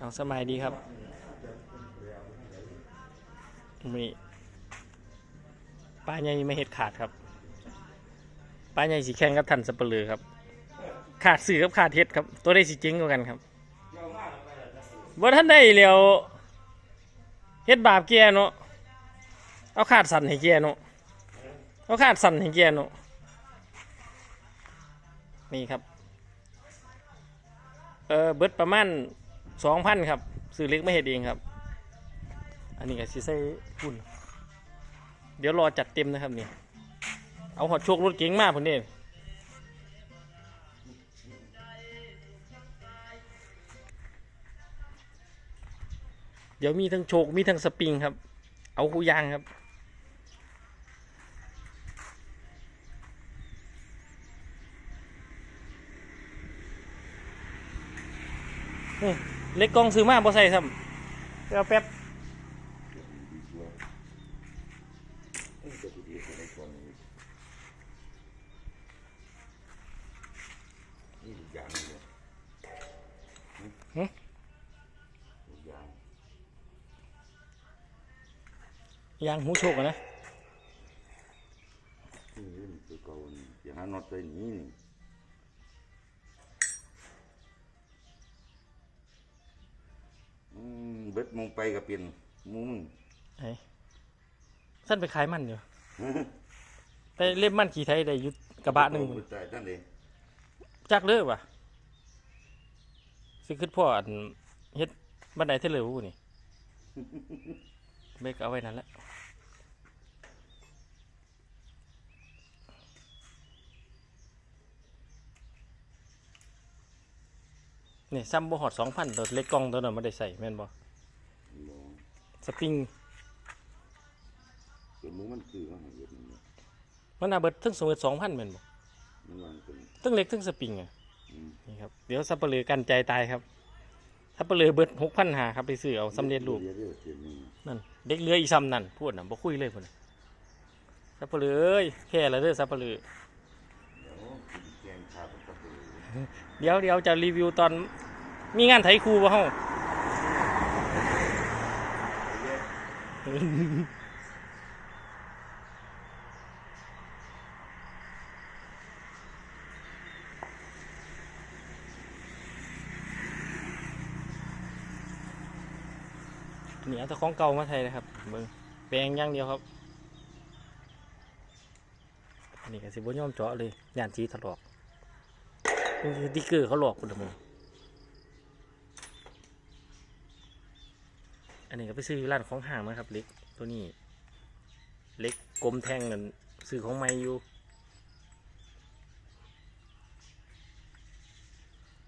เอาสบายดีครับมีป้าใหญ่ไม่เห็ดขาดครับป้าใหญ่สีแข่งกับทันสับเปลือครับ ขาดสื่อกับขาดเห็ดครับ ตัวได้สีจริงกว่ากันครับว่าท่านได้เลียวเฮ็ดบาปแกเนาะเอาขาดสั่นให้แกเนาะเอาขาดสั่นให้แกเนาะนี่ครับ เออเบิดประมาณ สองพันครับซื้อเล็กไม่เห็ดเองครับ อันนี้ก็สิใส่ปุ่นเดี๋ยวรอจัดเต็มนะครับเนี่ยเอาหอดโชครถเก๋งมากพุ่นเด้เดี๋ยวมีทั้งโชคมีทั้งสปริงครับ เอาคูยางครับนี่ เล็กกล้องซื้อมาบ่ใส่ซ้ำเดี๋ยวแป๊บนี่อีกอย่างหนึงเนี่ยอีกอย่างยางหูโชคอะนะนี่เรื่องตัวเก่านี่อย่าหาน็อตใส่นี่นี่ มเบิดมองไปก็เป็นมุมไอ้สั้นไปขายมันอยู่ไปเล่มมันขี่ไทยได้อยุดกระบะหนึ่งโอ้ยตายท่านเองจักเลิกว่ะสิขึ้นพ่ออันเฮ็ดบันไดเทเลอร์วูนี่เบกเอาไว้นั่นแหละนี่ซ้ำบ่หอดสองพันตัวเล็กกล้องตัวนั้นไม่ได้ใส่แม่นบ่บ่ สปริงเป็นมือมันคือว่าให้เบิดมันเนี่ยมันน่าเบิดทั้งสองเบิดสองพันแม่นบ่มันวางเป็นทั้งเล็กทั้งสปริงอะอืมนี่ครับเดี๋ยวซับเปลือกันใจตายครับซับเปลือเบิดหกพันหาครับไปซื้อเอาสำเร็จรูปเดี๋ยวเดี๋ยวเดี๋ยวนี่นั่นเด็กเรืออีซ้ำนั่นพูดน่ะบ่คุยเลยพุ่นน่ะซับเปลือเอ้ยแค่ละเด้อซับเปลือเดี๋ยวกินแกงข้าวกับตัวเองเดี๋ยวเดี๋ยวจะรีวิวตอนมีงานไถครูบ่เฮา นี่เอาต่ของเก่ามาไทยนะครับเบิ่งแปลงอย่างเดียวครับอันนี้ก็สิบ่ยอมเจาะเลยย่านสีถลอกนี่สติ๊กเกอร์เขาหลอกคุณละมึง อันนี้ก็ไปซื้ออยู่ร้านของห่างมาครับ เล็กตัวนี้ เล็กกลมแท่งนั่นซื้อของไม่อยู่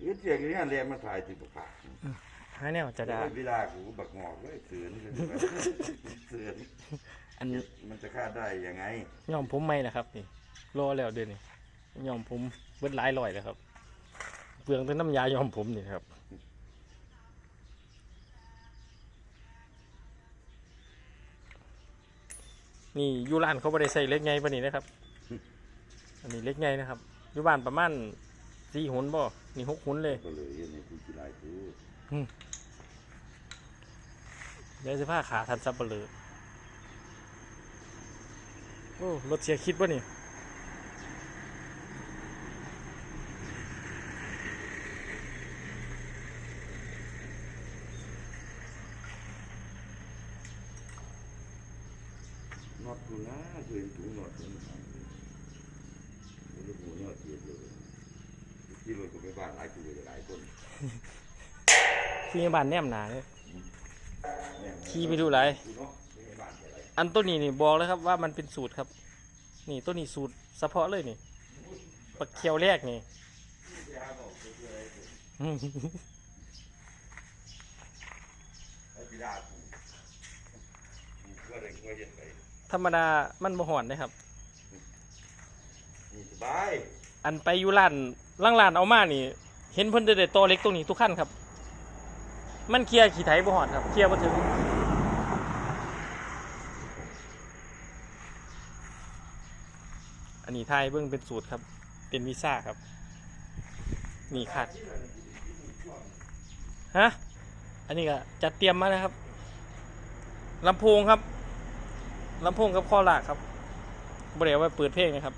เฮ็ดเสียงอย่างนี้เรียนมาถ่ายติดปากหาแนวจะได้เวลากูก็บักงอกเลยเสือนเลยเสือนอันมันจะคาดได้ยังไงยอมผมไม่นะครับนี่รอแล้วเดือนนี้ยอมผมเบิดหลายร้อยแล้วครับเปลืองแต่น้ำยายอมผมนี่ครับ นี่อยู่ร้านเขาไม่ได้ใส่เล็กไงปะนี่นะครับ อันนี้เล็กไงนะครับอยู่บ้านประมาณสี่หุนบ่นี่หกหุนเลยก็เลยเฮ็ดในกูกีฬาคือเดี๋ยวสิผ้าขาทันซับเปลือโอ้รถเสียคิดป่ะนี่ น็อตกูนะคือถุงน็อตกูนะแล้วกูน็อตเย็นเลยที่รถกูไปบ้านหลายกูเลยหลายคนพี่บ้านแนมหนาเลยแม่งขี่ไปดูไรกูเนาะไปบ้านไปไรอันต้นนี้นี่บอกเลยครับว่ามันเป็นสูตรครับ นี่ต้นนี้สูตรเฉพาะเลยนี่ปักเคียวแรกนี่ไอ้กีฬากูกูก็เลยก็เย็นไป ธรรมดามันบ่หอนนะครับ นี่สบายอันไปอยู่ร้านล่างร้านเอามานี่ เห็นเพิ่นได้แต่ตัวเล็กตรงนี้ทุกขั้นครับ มันเคลียร์ขี่ไถบ่หอนครับเคลียร์บ่ถึงอันนี้ไทยเบิ่งเป็นสูตรครับ เป็นวีซ่าครับ นี่ขาดฮะไออันนี้ก็จัดเตรียมมานะครับลำโพงครับ ลำโพงกับข้อหลากครับบริเวณไว้เปิดเพลงนะครับ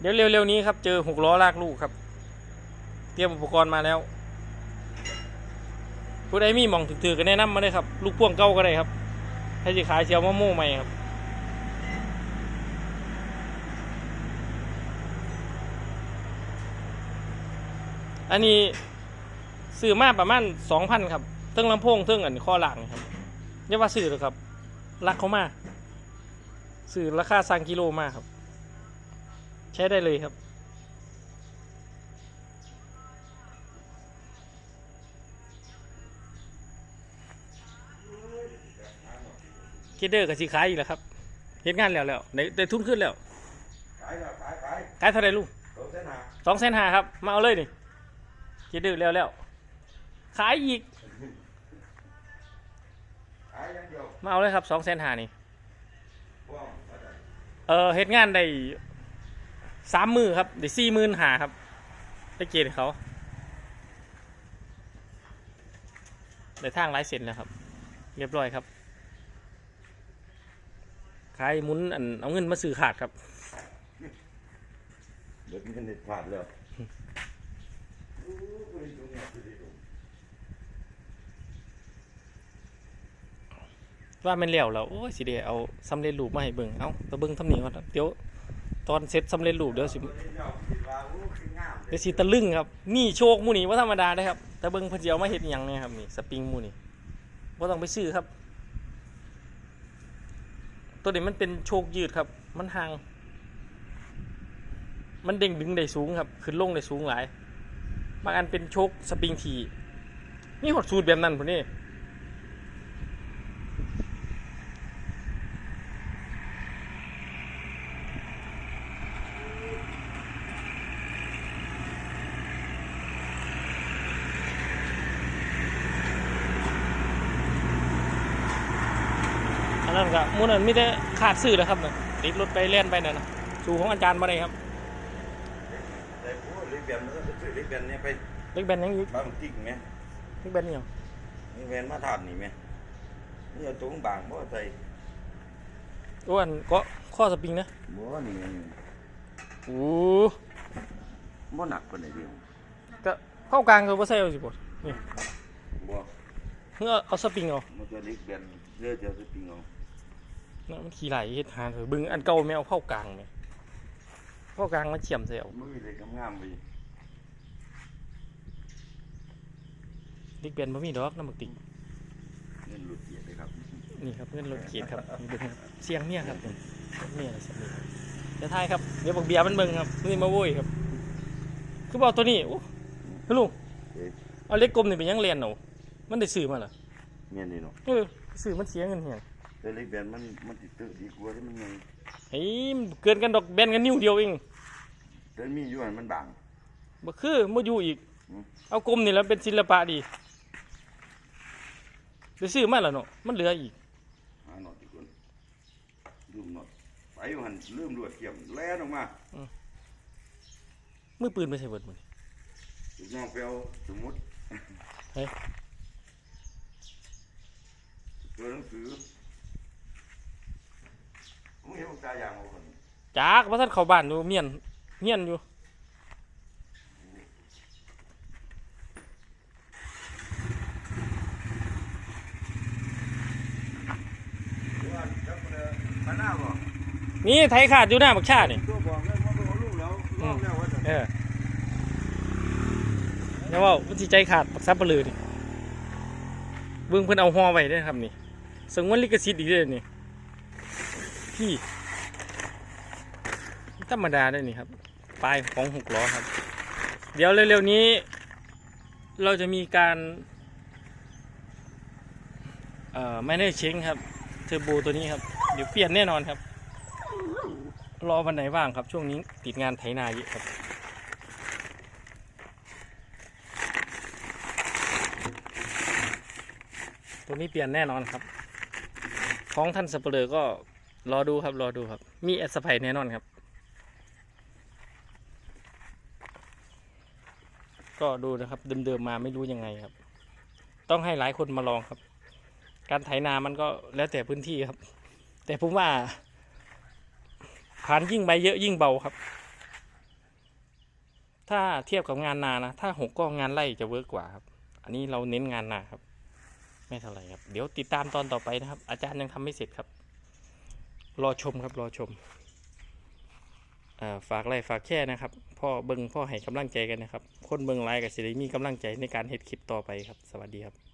เดี๋ยวเร็วๆนี้ครับ เจอหกล้อลากลูกครับ เตรียมอุปกรณ์มาแล้วผู้ใดมีมองถือๆก็แนะนำมาเลยครับ ลูกพ่วงเก่าก็ได้ครับถ้าจะขายเชียวมะม่วงใหม่ครับอันนี้ซื้อมาประมาณสองพันครับเทิงลำโพงเทิงอันข้อหลังครับอย่าว่าซื้อหรอครับ รักเขามาซื้อราคาสั่งกิโลมาครับ ใช้ได้เลยครับคิดเดอร์กับสีขายอีกแล้วครับเห็นงานแล้วแล้วได้ได้ทุนขึ้นแล้วขายแล้วขายขายขายเท่าไหรลูกโตเส้นหาสองเส้นหาครับ มาเอาเลยนี่คิดเดอร์แล้วแล้วขายอีก มาเอาเลยครับสองเส้นหานี่พ่วงว่าแต่เออเฮ็ดงานได้สามมือครับได้สี่หมื่นหาครับ ได้เกียรติเขาได้ทางไลายเซ็นแล้วครับ เรียบร้อยครับขายหมุนอันเอาเงินมาซื้อขาดครับเดี๋ยวมันเด็ดขาดแล้วโอ้ยตรงเนี้ยคือดีตรง ว่าแมันแล้วแล้วโอ้ยสิเดียเอาสำเร็จรูปมาให้เบิ่งเอาไปเบิ่งทำนี้ก่อนครับเดี๋ยวตอนเสร็จสำเร็จรูปเดี๋ยวสิเดี๋ยวสิตะลึงครับนี่โชคมูนี่ว่าธรรมดาได้ครับแต่เบิ่งเพิ่นสิเอามาเฮ็ดหยังเนี่ยครับนี่สปริงมูนี่บ่ต้องไปซื้อครับ ตัวนี้มันเป็นโชคยืดครับ มันห่าง มันเด้งดึงได้สูงครับ ขึ้นลงได้สูงหลาย บางอันเป็นโชคสปริงทีมีหดสูตรแบบนั้นพุ่นนี่ นนั้นก็หมูนั้นมีแต่ขาดซื้อแล้วครับน่ะติดรถไปเล่นไปนั่นนะสู่ของอาจารย์มาเลยครับแต่โอ้ลิเบียนมันก็ซื้อลิเบียนเนี่ยไปเล็กแบนยังอยู่บ้านติ๊กไหมเล็กแบนนี่หยังนี่แวนมาถามนี่ไหมนี่เอาตรงบางบ่ใส่อ้วนก็ข้อสปริงนะบ่นี่มันโอ้บ่หนักปานใดเดียวก็เข้ากลางคือว่าใส่เอาสิบดนี่บ่เพื่อเอาสปริงเอามันจะลิเบียนเลือดจะสปริงเอา น่ะมันขี่ไหลเฮ็ดหาเถอะบึงอันเก่าไม่เอาเข้ากลางไหมเข้ากลางมาเฉียมใส่เอามือเลยงามๆไปเล็กแบนบ่มีดอกน้ำบักติกเงินหลุดเกียรติเลยครับ นี่ครับเงินรถเกียรติครับนี่เบิ่งครับเสียงเนี่ยครับนี่เนี่ยอะไรสักนิดเดี๋ยวท้ายครับเดี๋ยวบักเบียร์มันเบิ่งครับนี่มาโว้ยครับ คือบอกตัวนี้โอ้พี่ลุงเอ้ยเอาเล็กกลมนี่เป็นหยังเรียนเอามันได้ซื้อมาเหรอเมียนี่เนาะเออซื้อมันเสียเงินเฮีย แต่ลิเบียนมันมันติดตื้อดีกว่าที่มันยังเฮ้ยมันเกินกันดอกแบนกันนิ้วเดียวเองแต่มีอยู่อันมันบางบ่คือบ่อยู่อีกอืมเอากลมนี่แล้วเป็นศิลปะดีได้ซื้อมาแล้วเนาะมันเหลืออีกหาหนอดอีกคนลืมหนอดไปอยู่หันลืมรวดเทียมแล่นออกมามือปืนไม่ใช่เบิดมื้อนี้ลูกน้องไปเอาสมุดเฮ้ยตัวหนังสือ มึงเห็นพวกตายางเอาคนจากว่าท่านเข้าบ้านอยู่เมียนเฮียนอยู่ว่าจับมาเลยมาหน้าบ่นี่ไทยขาดอยู่หน้าบักชานี่ตัวบอกเลยว่าตัวลูกแล้วลอกแล้วว่าจะเอออย่าเว่ามันสิใจขาดปักซับปลือนี่เบิ่งเพิ่นเอาฮอไว้เด้อครับนี่สงวนลิขสิทธิ์อีกเด้อนี่ พี่ธรรมดาได้อนี่ครับ ปลายของหกล้อครับ เดี๋ยวเร็วๆนี้ เราจะมีการเอ่อไม่ได้เช็งครับเทอร์โบตัวนี้ครับ เดี๋ยวเปลี่ยนแน่นอนครับ รอวันไหนว่างครับ ช่วงนี้ติดงานไถนาเยอะครับตัวนี้เปลี่ยนแน่นอนครับ ของท่านสเปเหรอก็ รอดูครับ รอดูครับ มีแอสไปแน่นอนครับ ก็ดูนะครับ เดิมๆมาไม่รู้ยังไงครับ ต้องให้หลายคนมาลองครับ การไถนามันก็แล้วแต่พื้นที่ครับ แต่ผมว่าผ่านยิ่งใบเยอะยิ่งเบาครับ ถ้าเทียบกับงานนานะ ถ้าหกก็งานไร่จะเวิร์กกว่าครับ อันนี้เราเน้นงานนาครับ ไม่เท่าไหร่ครับ เดี๋ยวติดตามตอนต่อไปนะครับ อาจารย์ยังทำไม่เสร็จครับ รอชมครับรอชมฝากไลค์ฝากแค่นะครับพ่อเบิงพ่อให้กำลังใจกันนะครับ คนเบิงไลค์กับสิริมีกำลังใจในการเฮ็ดคลิปต่อไปครับ สวัสดีครับ